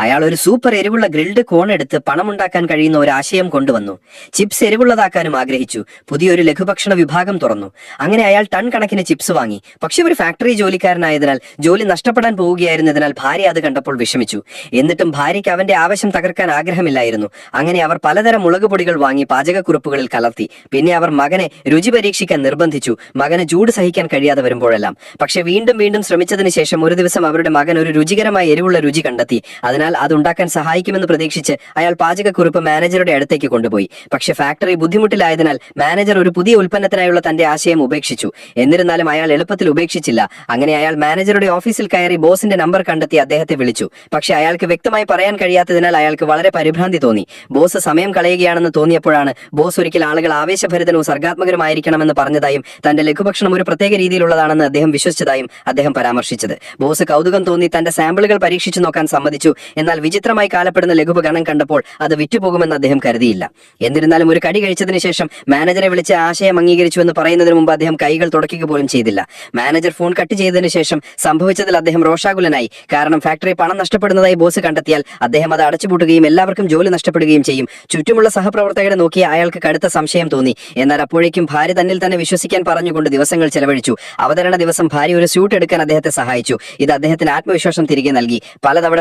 അയാൾ ഒരു സൂപ്പർ എരിവുള്ള ഗ്രിൽഡ് കോൺ എടുത്ത് പണമുണ്ടാക്കാൻ കഴിയുന്ന ഒരു ആശയം കൊണ്ടുവന്നു. ചിപ്സ് എരിവുള്ളതാക്കാനും ആഗ്രഹിച്ചു. പുതിയൊരു ലഘുഭക്ഷണ വിഭാഗം തുറന്നു. അങ്ങനെ അയാൾ ടൺ കണക്കിന് ചിപ്സ് വാങ്ങി. പക്ഷെ ഒരു ഫാക്ടറി ജോലിക്കാരനായതിനാൽ ജോലി നഷ്ടപ്പെടാൻ പോവുകയായിരുന്നതിനാൽ ഭാര്യ അത് കണ്ടപ്പോൾ വിഷമിച്ചു. എന്നിട്ടും ഭാര്യയ്ക്ക് അവന്റെ ആവശ്യം തകർക്കാൻ ആഗ്രഹമില്ലായിരുന്നു. അങ്ങനെ അവർ പലതരം മുളക് പൊടികൾ വാങ്ങി പാചകക്കുറിപ്പുകളിൽ കലർത്തി. പിന്നെ അവർ മകനെ രുചി പരീക്ഷിക്കാൻ നിർബന്ധിച്ചു. മകന് ചൂട് സഹിക്കാൻ കഴിയാതെ വരുമ്പോഴെല്ലാം. പക്ഷെ വീണ്ടും വീണ്ടും ശ്രമിച്ചതിന് ശേഷം ഒരു ദിവസം അവരുടെ മകൻ ഒരു രുചികരമായ എരിവുള്ള രുചി കണ്ടെത്തി. അതിനാൽ അത് ഉണ്ടാക്കാൻ സഹായിക്കുമെന്ന് പ്രതീക്ഷിച്ച് അയാൾ പാചകക്കുറിപ്പ് മാനേജറുടെ അടുത്തേക്ക് കൊണ്ടുപോയി. പക്ഷേ ഫാക്ടറി ബുദ്ധിമുട്ടിലായതിനാൽ മാനേജർ ഒരു പുതിയ ഉൽപ്പന്നത്തിനായുള്ള തന്റെ ആശയം ഉപേക്ഷിച്ചു. എന്നിരുന്നാലും അയാൾ എളുപ്പത്തിൽ ഉപേക്ഷിച്ചില്ല. അങ്ങനെ അയാൾ മാനേജറുടെ ഓഫീസിൽ കയറി ബോസിന്റെ നമ്പർ കണ്ടെത്തി അദ്ദേഹത്തെ വിളിച്ചു. പക്ഷേ അയാൾക്ക് വ്യക്തമായി പറയാൻ കഴിയാത്തതിനാൽ അയാൾക്ക് വളരെ പരിഭ്രാന്തി തോന്നി. ബോസ് സമയം കളയുകയാണെന്ന് തോന്നിയപ്പോഴാണ് ബോസ് ഒരിക്കൽ ആളുകൾ ആവേശഭരിതനവും സർഗാത്മകരുമായിരിക്കണമെന്ന് പറഞ്ഞതായും തന്റെ ലഘുഭക്ഷണം ഒരു പ്രത്യേക രീതിയിലുള്ളതാണെന്ന് അദ്ദേഹം വിശ്വസിച്ചതായും അദ്ദേഹം പരാമർശിച്ചത്. ബോസ് കൗതുകം തോന്നി തന്റെ സാമ്പിളുകൾ പരീക്ഷിച്ചു നോക്കാൻ സമ്മതിച്ചു. എന്നാൽ വിചിത്രമായി കാലപ്പെടുന്ന ലഘുപകരണം കണ്ടപ്പോൾ അത് വിറ്റുപോകുമെന്ന് അദ്ദേഹം കരുതിയില്ല. എന്നിരുന്നാലും ഒരു കടി കഴിച്ചതിന് ശേഷം മാനേജറെ വിളിച്ച് ആശയം അംഗീകരിച്ചു എന്ന് പറയുന്നതിന് മുമ്പ് അദ്ദേഹം കൈകൾ തുടക്കുക പോലും ചെയ്തില്ല. മാനേജർ ഫോൺ കട്ട് ചെയ്തതിനു ശേഷം സംഭവിച്ചതിൽ അദ്ദേഹം രോഷാകുലനായി. കാരണം ഫാക്ടറി പണം നഷ്ടപ്പെടുന്നതായി ബോസ് കണ്ടെത്തിയാൽ അദ്ദേഹം അത് അടച്ചുപൂട്ടുകയും എല്ലാവർക്കും ജോലി നഷ്ടപ്പെടുകയും ചെയ്യും. ചുറ്റുമുള്ള സഹപ്രവർത്തകരെ നോക്കി അയാൾക്ക് കടുത്ത സംശയം തോന്നി. എന്നാൽ അപ്പോഴേക്കും ഭാര്യ തന്നിൽ തന്നെ വിശ്വസിക്കാൻ പറഞ്ഞുകൊണ്ട് ദിവസങ്ങൾ ചെലവഴിച്ചു. അവതരണ ദിവസം ഭാര്യ ഒരു സ്യൂട്ട് എടുക്കാൻ അദ്ദേഹത്തെ സഹായിച്ചു. ഇത് അദ്ദേഹത്തിന് ആത്മവിശ്വാസം തിരികെ നൽകി. പലതവണ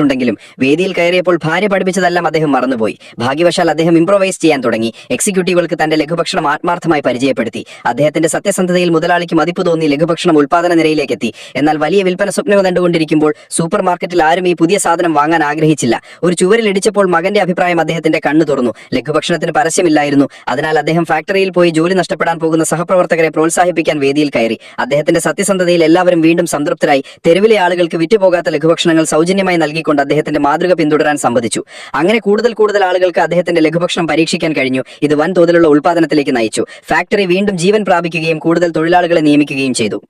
പരിശീലിച്ചിട്ടുണ്ടെങ്കിലും വേദിയിൽ കയറിയപ്പോൾ ഭാര്യ പഠിപ്പിച്ചതെല്ലാം അദ്ദേഹം മറന്നുപോയി. ഭാഗ്യവശാൽ അദ്ദേഹം ഇംപ്രൊവൈസ് ചെയ്യാൻ തുടങ്ങി. എക്സിക്യൂട്ടീവുകൾക്ക് തന്റെ ലഘുഭക്ഷണം ആത്മാർത്ഥമായി പരിചയപ്പെടുത്തി. അദ്ദേഹത്തിന്റെ സത്യസന്ധതയിൽ മുതലാളിക്ക് മതിപ്പ് തോന്നി ലഘുഭക്ഷണം ഉൽപാദന നിരയിലേക്ക് എത്തി എന്നാൽ വലിയ വിൽപ്പന സ്വപ്നം കണ്ടുകൊണ്ടിരിക്കുമ്പോൾ സൂപ്പർ മാർക്കറ്റിൽ ആരും ഈ പുതിയ സാധനം വാങ്ങാൻ ആഗ്രഹിച്ചില്ല. ഒരു ചുവരിൽ ഇടിച്ചപ്പോൾ മകന്റെ അഭിപ്രായം അദ്ദേഹത്തിന്റെ കണ്ണു തുറന്നു. ലഘുഭക്ഷണത്തിന് പരസ്യമില്ലായിരുന്നു. അതിനാൽ അദ്ദേഹം ഫാക്ടറിയിൽ പോയി ജോലി നഷ്ടപ്പെടാൻ പോകുന്ന സഹപ്രവർത്തകരെ പ്രോത്സാഹിപ്പിക്കാൻ വേദിയിൽ കയറി. അദ്ദേഹത്തിന്റെ സത്യസന്ധതയിൽ എല്ലാവരും വീണ്ടും സംതൃപ്തരായി. തെരുവിലെ ആളുകൾക്ക് വിറ്റുപോകാത്ത ലഘുഭക്ഷണങ്ങൾ സൗജന്യമായി നൽകിക്കൊണ്ട് അദ്ദേഹത്തിന്റെ മാതൃക പിന്തുടരാൻ സമ്മതിച്ചു. അങ്ങനെ കൂടുതൽ കൂടുതൽ ആളുകൾക്ക് അദ്ദേഹത്തിന്റെ ലഘുഭക്ഷണം പരീക്ഷിക്കാൻ കഴിഞ്ഞു. ഇത് വൻതോതിലുള്ള ഉൽപാദനത്തിലേക്ക് നയിച്ചു. ഫാക്ടറി വീണ്ടും ജീവൻ പ്രാപിക്കുകയും കൂടുതൽ തൊഴിലാളികളെ നിയമിക്കുകയും ചെയ്തു.